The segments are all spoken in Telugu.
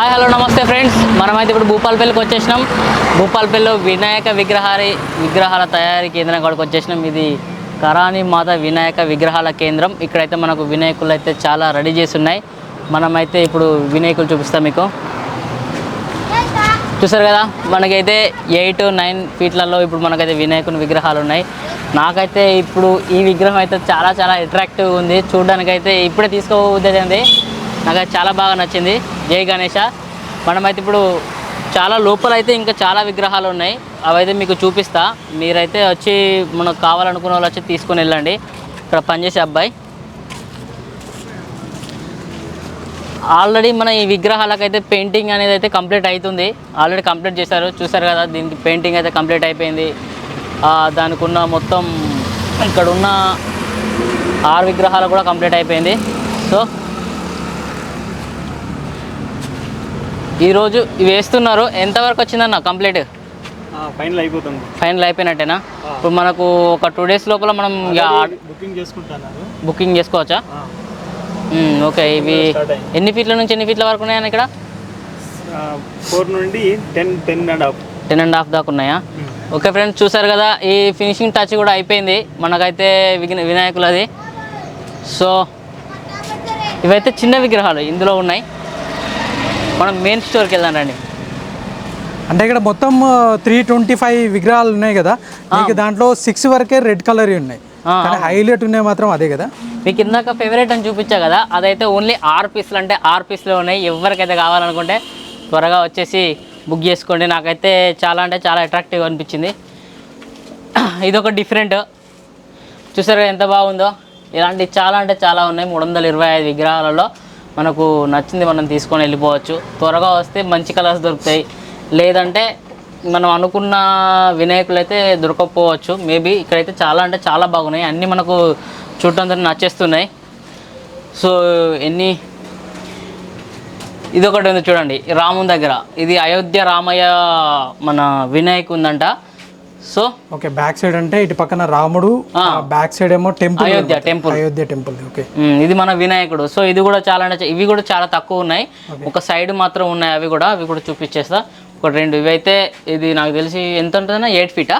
హాయ్ హలో నమస్తే ఫ్రెండ్స్. మనమైతే ఇప్పుడు భూపాలపల్లికి వచ్చేసినాం. భూపాలపల్లిలో వినాయక విగ్రహారి విగ్రహాల తయారీ కేంద్రం కాడికి వచ్చేసినాం. ఇది కరాని మాత వినాయక విగ్రహాల కేంద్రం. ఇక్కడైతే మనకు వినాయకులు అయితే చాలా రెడీ చేసి ఉన్నాయి. మనమైతే ఇప్పుడు వినాయకులు చూపిస్తాం మీకు. చూసారు కదా మనకైతే ఎయిట్ నైన్ ఫీట్లలో ఇప్పుడు మనకైతే వినాయకుని విగ్రహాలు ఉన్నాయి. నాకైతే ఇప్పుడు ఈ విగ్రహం అయితే చాలా చాలా అట్రాక్టివ్ ఉంది. చూడడానికి అయితే ఇప్పుడే తీసుకోవద్దండి నాకు చాలా బాగా నచ్చింది. జై గణేష. మనమైతే ఇప్పుడు చాలా లోపల అయితే ఇంకా చాలా విగ్రహాలు ఉన్నాయి. అవైతే మీకు చూపిస్తా. మీరైతే వచ్చి మనకు కావాలనుకున్న వాళ్ళు వచ్చి తీసుకొని వెళ్ళండి. ఇక్కడ పనిచేసే అబ్బాయి. ఆల్రెడీ మన ఈ విగ్రహాలకైతే పెయింటింగ్ అనేది అయితే కంప్లీట్ అవుతుంది. ఆల్రెడీ కంప్లీట్ చేశారు. చూసారు కదా దీనికి పెయింటింగ్ అయితే కంప్లీట్ అయిపోయింది. దానికి ఉన్న మొత్తం ఇక్కడ ఉన్న ఆరు విగ్రహాలు కూడా కంప్లీట్ అయిపోయింది. సో ఈరోజు ఇవి వేస్తున్నారు. ఎంతవరకు వచ్చిందన్న కంప్లీట్? ఫైనల్ అయిపోతుంది. ఫైనల్ అయిపోయినట్టేనా? ఇప్పుడు మనకు ఒక టూ డేస్ లోపల మనం బుకింగ్ చేసుకుంటున్నారు. బుకింగ్ చేసుకోవచ్చా? ఓకే. ఇవి ఎన్ని ఫీట్ల నుంచి ఎన్ని ఫీట్ల వరకు ఉన్నాయన్న ఇక్కడ? ఫోర్ నుండి ten ten and half. Ten and half దాకా ఉన్నాయా? ఓకే ఫ్రెండ్స్ చూసారు కదా ఈ ఫినిషింగ్ టచ్ కూడా అయిపోయింది. మనకైతే విఘ్న వినాయకులది. సో ఇవైతే చిన్న విగ్రహాలు ఇందులో ఉన్నాయి. మనం మెయిన్ స్టోర్కి వెళ్దాం రండి. అంటే ఇక్కడ మొత్తం త్రీ ట్వంటీ ఫైవ్ విగ్రహాలు ఉన్నాయి కదా. మీకు దాంట్లో సిక్స్ వరకే రెడ్ కలర్ ఉన్నాయి. హైలైట్ ఉన్నాయి మాత్రం అదే కదా. మీకు ఇందాక ఫేవరెట్ అని చూపించా కదా అదైతే ఓన్లీ ఆరు పీసులు అంటే ఆరు పీసులు ఉన్నాయి. ఎవరికైతే కావాలనుకుంటే త్వరగా వచ్చేసి బుక్ చేసుకోండి. నాకైతే చాలా అంటే చాలా అట్రాక్టివ్ అనిపించింది. ఇది ఒక డిఫరెంట్ చూసారు ఎంత బాగుందో? ఇలాంటి చాలా అంటే చాలా ఉన్నాయి. మూడు వందల ఇరవై ఐదు విగ్రహాలలో. మనకు నచ్చింది మనం తీసుకొని వెళ్ళిపోవచ్చు. త్వరగా వస్తే మంచి కలర్స్ దొరుకుతాయి. లేదంటే మనం అనుకున్న వినాయకులు అయితే దొరకకపోవచ్చు. మేబీ ఇక్కడైతే చాలా అంటే చాలా బాగున్నాయి. అన్నీ మనకు చూడటంతో నచ్చేస్తున్నాయి. సో ఎన్ని? ఇది ఒకటి ఉంది చూడండి. రాముని దగ్గర. ఇది అయోధ్య రామయ్య మన వినాయక్ ఉందంట సో? ఓకే బ్యాక్ సైడ్ అంటే ఇటు పక్కన రాముడు. బ్యాక్ సైడ్ ఏమో temple Ayodhya temple. Ayodhya temple okay. ఇది మన వినాయకుడు. సో ఇది కూడా చాలా అంటే ఇవి కూడా చాలా తక్కువ ఉన్నాయి. ఒక సైడ్ మాత్రం ఉన్నాయి అవి కూడా అవి కూడా చూపించేస్తా. ఒక రెండు ఇవి అయితే ఇది నాకు తెలిసి ఎంత ఉంటుందన్నా? ఎయిట్ ఫీటా?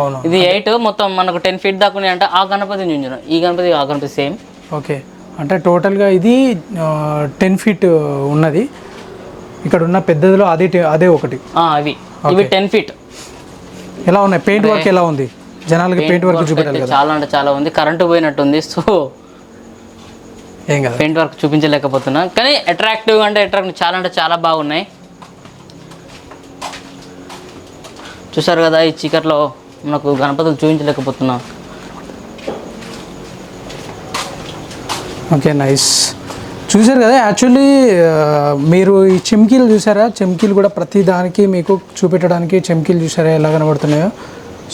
అవును. ఇది ఎయిట్ మొత్తం మనకు టెన్ ఫీట్ దాకా ఉన్నాయి అంటే ఆ గణపతి చూంచిన ఈ గణపతి ఆ గణపతి సేమ్. ఓకే. అంటే టోటల్గా ఇది టెన్ ఫీట్ ఉన్నది. ఇక్కడ ఉన్న పెద్దదిలో అది అదే ఒకటి. అవి. ఇవి టెన్ ఫీట్. ఎలా ఉన్నాయి? పెయింట్ వర్క్ ఎలా ఉంది? జనాలకి పెయింట్ వర్క్ చూపెట్టాలి కదా. చాలా అంటే చాలా ఉంది. కరెంటు పోయినట్టుంది. సో ఏం కదా. పెయింట్ వర్క్ చూపించలేకపోతున్నా. కానీ అట్రాక్టివ్ అంటే అట్రాక్టివ్ చాలా అంటే చాలా బాగున్నాయి. చూసారు కదా ఈ చీకట్లో మనకు గణపతులు చూపించలేకపోతున్నా. ఓకే నైస్ చూసారు కదా యాక్చువల్లీ మీరు ఈ చెమ్కీలు చూసారా చెమ్కీలు కూడా ప్రతి దానికి మీకు చూపెట్టడానికి చెమ్కీలు చూసారా ఎలా కనబడుతున్నాయో?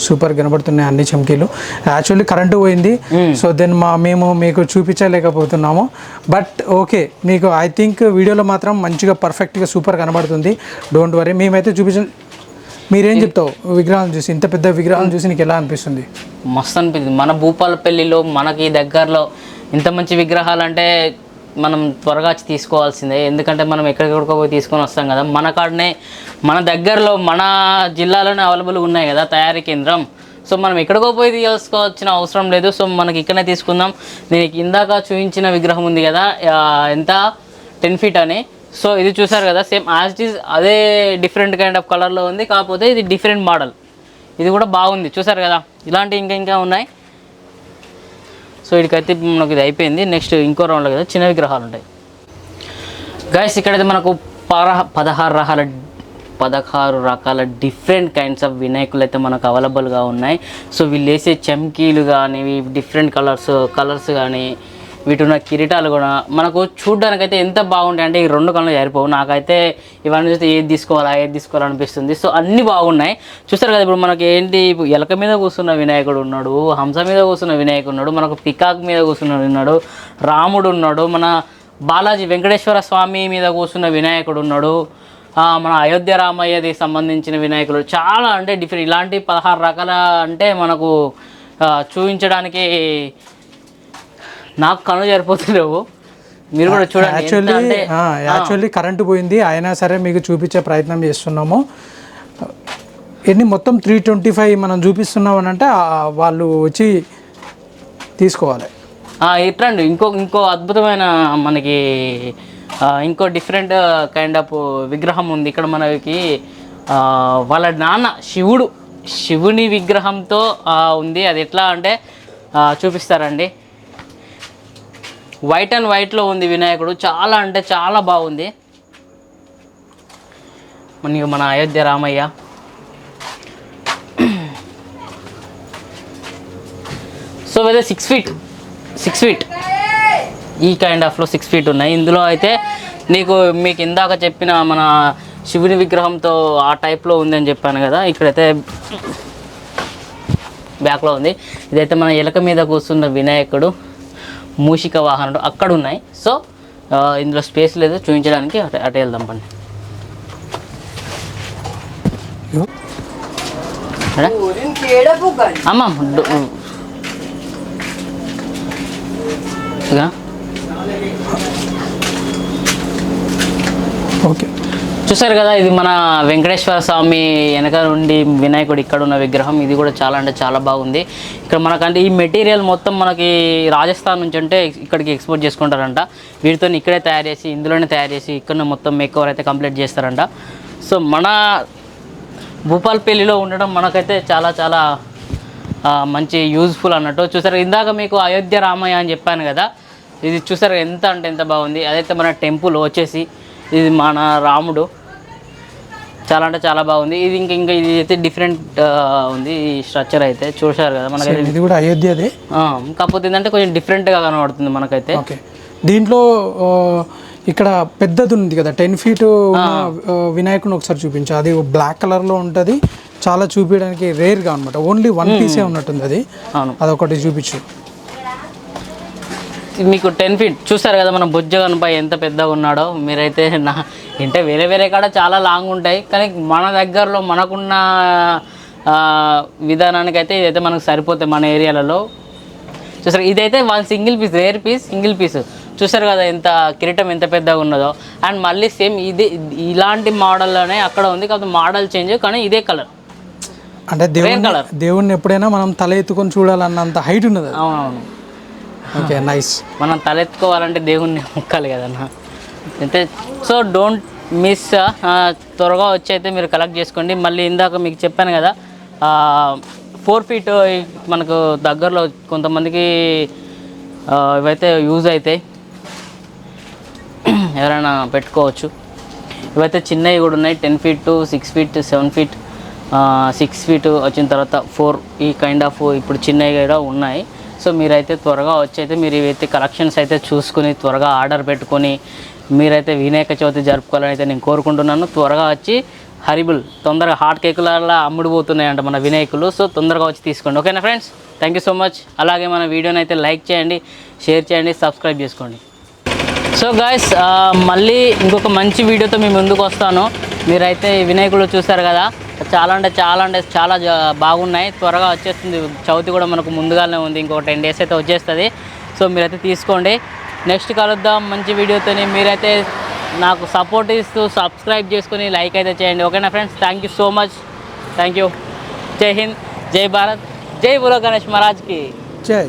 సూపర్ కనబడుతున్నాయి అన్ని చెమ్కీలు. యాక్చువల్లీ కరెంటు పోయింది. సో దెన్ మా మేము మీకు చూపించలేకపోతున్నాము. బట్ ఓకే మీకు ఐ థింక్ వీడియోలో మాత్రం మంచిగా పర్ఫెక్ట్గా సూపర్ కనబడుతుంది. Don't worry. మేమైతే చూపించ మీరేం చెప్తావు? విగ్రహాలు చూసి ఇంత పెద్ద విగ్రహాలు చూసి నీకు ఎలా అనిపిస్తుంది? మస్తు అనిపించింది మన భూపాలపల్లిలో మనకి దగ్గరలో ఇంత మంచి విగ్రహాలు అంటే మనం త్వరగా తీసుకోవాల్సిందే. ఎందుకంటే మనం ఎక్కడికెక్కడికో పోయి తీసుకొని వస్తాం కదా. మన కాడనే మన దగ్గరలో మన జిల్లాలోనే అవైలబుల్ ఉన్నాయి కదా తయారీ కేంద్రం. సో మనం ఎక్కడికో పోయి తీసుకోవాల్సిన అవసరం లేదు. సో మనకి ఇక్కడనే తీసుకుందాం. దీనికి ఇందాక చూపించిన విగ్రహం ఉంది కదా. ఎంత? టెన్ ఫీట్ అని. సో ఇది చూసారు కదా సేమ్ యాజ్ ఇట్ అదే డిఫరెంట్ కైండ్ ఆఫ్ కలర్లో ఉంది. కాకపోతే ఇది డిఫరెంట్ మోడల్. ఇది కూడా బాగుంది. చూసారు కదా? ఇలాంటి ఇంకా ఇంకా ఉన్నాయి. సో వీడికైతే మనకు ఇది అయిపోయింది. నెక్స్ట్ ఇంకో రౌండ్లో కదా చిన్న విగ్రహాలు ఉంటాయి. గైస్ ఇక్కడైతే మనకు పరహ పదహారు రకాల పదహారు రకాల డిఫరెంట్ కైండ్స్ ఆఫ్ వినాయకులు అయితే మనకు అవైలబుల్గా ఉన్నాయి. సో వీళ్ళు వేసే చమ్కీలు కానీ డిఫరెంట్ కలర్స్ కలర్స్ కానీ వీటి ఉన్న కిరీటాలు కూడా మనకు చూడడానికైతే ఎంత బాగుంటాయి అంటే ఈ రెండు కళ్ళు సరిపోవు. నాకైతే ఇవన్నీ చూస్తే ఏది తీసుకోవాలా ఏది తీసుకోవాలనిపిస్తుంది సో అన్నీ బాగున్నాయి. చూస్తారు కదా ఇప్పుడు మనకి ఏంటి ఇప్పుడు ఎలక మీద కూర్చున్న వినాయకుడు ఉన్నాడు హంస మీద కూర్చున్న వినాయకుడు ఉన్నాడు మనకు పికాక్ మీద కూర్చున్నాడు ఉన్నాడు రాముడు ఉన్నాడు మన బాలాజీ వెంకటేశ్వర స్వామి మీద కూర్చున్న వినాయకుడు ఉన్నాడు మన అయోధ్య రామయ్యది సంబంధించిన వినాయకులు. చాలా అంటే డిఫరెంట్ ఇలాంటి పదహారు రకాల అంటే మనకు చూపించడానికి నాకు కళ్ళు సరిపోతలేవు మీరు కూడా చూడండి యాక్చువల్లీ యాక్చువల్లీ కరెంటు పోయింది. అయినా సరే మీకు చూపించే ప్రయత్నం చేస్తున్నాము. ఎన్ని మొత్తం త్రీ ట్వంటీ ఫైవ్ మనం చూపిస్తున్నాం అని అంటే వాళ్ళు వచ్చి తీసుకోవాలి. ఆ, ఇట్రండి ఇంకో ఇంకో అద్భుతమైన మనకి ఇంకో డిఫరెంట్ కైండ్ ఆఫ్ విగ్రహం ఉంది. ఇక్కడ మనకి వాళ్ళ నాన్న శివుడు శివుని విగ్రహంతో ఉంది. అది ఎట్లా అంటే చూపిస్తారండి. వైట్ అండ్ వైట్లో ఉంది వినాయకుడు. చాలా అంటే చాలా బాగుంది. మన మన అయోధ్య రామయ్య. సో అయితే సిక్స్ ఫీట్ సిక్స్ ఫీట్ ఈ కైండ్ ఆఫ్లో సిక్స్ ఫీట్ ఉన్నాయి. ఇందులో అయితే నీకు మీకు ఇందాక చెప్పిన మన శివుని విగ్రహంతో ఆ టైప్లో ఉందని చెప్పాను కదా. ఇక్కడైతే బ్యాక్లో ఉంది. ఇదైతే మన ఎలక మీద కూర్చున్న వినాయకుడు. మూషిక వాహనాలు అక్కడ ఉన్నాయి సో ఇందులో స్పేస్ లేదు. చూపించడానికి అటు అటు వెళ్దాం పండి. అమ్మ ఓకే. చూసారు కదా ఇది మన వెంకటేశ్వర స్వామి వెనక నుండి వినాయకుడు ఇక్కడ ఉన్న విగ్రహం. ఇది కూడా చాలా అంటే చాలా బాగుంది. ఇక్కడ మనకంటే ఈ మెటీరియల్ మొత్తం మనకి రాజస్థాన్ నుంచి అంటే ఇక్కడికి ఎక్స్పోర్ట్ చేసుకుంటారంట. వీటితో ఇక్కడే తయారు చేసి ఇందులోనే తయారు చేసి ఇక్కడ మొత్తం మేక్ అయితే కంప్లీట్ చేస్తారంట. సో మన భూపాల్పల్లిలో ఉండడం మనకైతే చాలా చాలా మంచి యూజ్ఫుల్ అన్నట్టు చూసారు ఇందాక మీకు అయోధ్య రామయ్య అని చెప్పాను కదా ఇది చూసారు ఎంత అంటే ఎంత బాగుంది. అదైతే మన టెంపుల్ వచ్చేసి ఇది మన రాముడు. చాలా అంటే చాలా బాగుంది. ఇది ఇంకా ఇంకా ఇది అయితే డిఫరెంట్ ఉంది. ఈ స్ట్రక్చర్ అయితే చూసారు కదా మనకైతే. ఇది కూడా అయోధ్యదే కాకపోతే ఏంటంటే కొంచెం డిఫరెంట్గా కనబడుతుంది మనకైతే. ఓకే. దీంట్లో ఇక్కడ పెద్దది ఉంది కదా టెన్ ఫీట్ వినాయకుని ఒకసారి చూపించు. అది బ్లాక్ కలర్లో ఉంటుంది. చాలా చూపించడానికి రేర్గా అనమాట ఓన్లీ వన్ పీసే ఉన్నట్టుంది అది. అవును. అదొకటి చూపించు. మీకు టెన్ ఫీట్ చూస్తారు కదా మన బుజ్జగన్పై ఎంత పెద్దగా ఉన్నాడో. మీరైతే నా అంటే వేరే వేరే కాడ చాలా లాంగ్ ఉంటాయి. కానీ మన దగ్గరలో మనకున్న విధానానికి అయితే ఇదైతే మనకు సరిపోతాయి మన ఏరియాలలో. చూసారు ఇదైతే one single piece rare piece single piece. చూసారు కదా ఎంత కిరీటం ఎంత పెద్దగా ఉన్నదో. అండ్ మళ్ళీ సేమ్ ఇది ఇలాంటి మోడల్లోనే అక్కడ ఉంది. కాకపోతే మోడల్ చేంజ్ కానీ ఇదే కలర్. అంటే దేవుని. దేవుణ్ణి ఎప్పుడైనా మనం తల ఎత్తుకొని చూడాలన్నంత హైట్ ఉన్నది. అవునవును. ఓకే నైస్ మనం తలెత్తుకోవాలంటే దేవుణ్ణి మొక్కాలి కదన్నా అయితే సో డోంట్ మిస్ త్వరగా వచ్చి అయితే మీరు కలెక్ట్ చేసుకోండి. మళ్ళీ ఇందాక మీకు చెప్పాను కదా ఫోర్ ఫీట్ మనకు దగ్గరలో కొంతమందికి ఇవైతే యూజ్ అవుతాయి ఎవరైనా పెట్టుకోవచ్చు. ఇవైతే చిన్నవి కూడా ఉన్నాయి ten feet to six feet seven feet six feet వచ్చిన తర్వాత ఫోర్ ఈ కైండ్ ఆఫ్ ఇప్పుడు చిన్నవి కూడా ఉన్నాయి. సో మీరైతే త్వరగా వచ్చి అయితే మీరు ఇవైతే కలెక్షన్స్ అయితే చూసుకుని త్వరగా ఆర్డర్ పెట్టుకొని మీరైతే వినాయక చవితి జరుపుకోవాలని అయితే నేను కోరుకుంటున్నాను. త్వరగా వచ్చి హరిబుల్ తొందరగా హాట్ కేకులలో అమ్ముడుపోతున్నాయంట మన వినాయకులు. సో తొందరగా వచ్చి తీసుకోండి. ఓకేనా friends? Thank you so much అలాగే మన వీడియోని అయితే లైక్ చేయండి షేర్ చేయండి సబ్స్క్రైబ్ చేసుకోండి. సో గాయస్ మళ్ళీ ఇంకొక మంచి వీడియోతో మీ ముందుకు వస్తాను. మీరైతే వినాయకుడు చూసారు కదా? చాలా అంటే చాలా అంటే చాలా బాగున్నాయి. త్వరగా వచ్చేస్తుంది. చవితి కూడా మనకు ముందుగానే ఉంది. ఇంకో టెన్ డేస్ అయితే వచ్చేస్తుంది. సో మీరైతే తీసుకోండి. నెక్స్ట్ కలుద్దాం. మంచి వీడియోతోని మీరైతే నాకు సపోర్ట్ ఇస్తూ సబ్స్క్రైబ్ చేసుకొని లైక్ అయితే చేయండి. ఓకేనా friends? Thank you so much. Thank you. జై హింద్. జై భారత్. జై బులో గణేష్ మహారాజ్కి. జై.